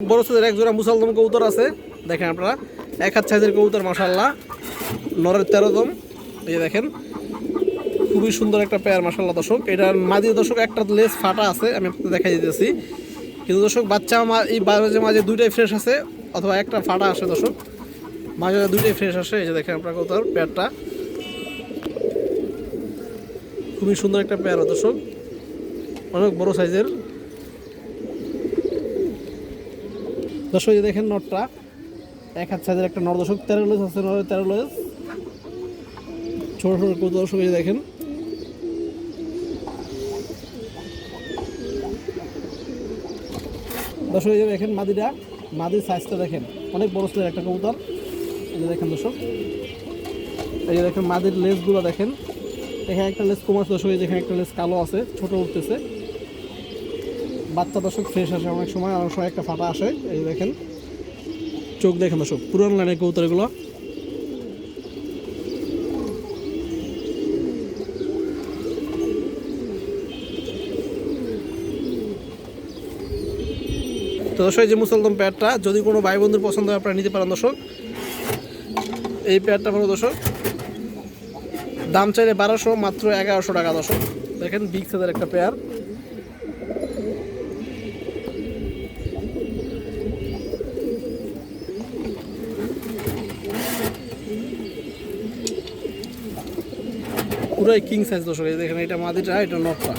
বড় সাইজের এক জোড়া মুসলদম কবুতর আছে। দেখেন আপনারা, এক হাত সাইজের কবুতর মাসাল্লাহ নরের তেরোদম এই যে দেখেন, খুবই সুন্দর একটা পেয়ার মাসাল্লাহ দর্শক। এটার মাঝে দর্শক একটা লেস ফাটা আছে, আমি আপনাদের দেখাই দিতেছি। কিন্তু দর্শক, বাচ্চা এই মাঝে মাঝে দুইটাই ফ্রেশ আছে, অথবা একটা ফাটা আসে দর্শক। মাঝে মাঝে দুইটাই ফ্রেশ আসে। এই যে দেখেন আপনার কবুতর পেয়ারটা খুবই সুন্দর একটা পেয়ার দর্শক। অনেক বড় সাইজের দর্শক দেখেন নটটা। এক হাত সাইজের একটা নট। দর্শক, তেরো লেজ আছে নরের তেরো লেজ ছোট ছোট দর্শক দেখেন। দর্শক যে দেখেন মাদিটা। মাদির সাইজটা দেখেন, অনেক বড় সাইজের একটা কবুতর। এই যে দেখেন দর্শক, এই যে দেখেন মাদির লেজগুলো দেখেন। এখানে একটা লেজ কমাস দর্শক, এই যে একটা লেস কালো আছে, ছোট উঠতেছে। বাচ্চা দর্শক ফ্রেশ আসে অনেক সময় অনেক সময় একটা ফাটা আসে, এই দেখেন। চোখ দেখেন দর্শক, পুরান লাইনের কবুতর এগুলো তো দর্শক যে মুসলদম প্যাডটা যদি কোনো ভাই বন্ধুর পছন্দ হয়, আপনারা নিতে পারেন দর্শক। এই প্যাডটা হলো দর্শক, দাম চাইলে বারোশো, মাত্র এগারোশো টাকা দর্শক। দেখেন বিগ সাইজের একটা পেয়ার পুরাই কিং সাইজ দর্শক এখানে এটা মাদিটা এটা নটটা।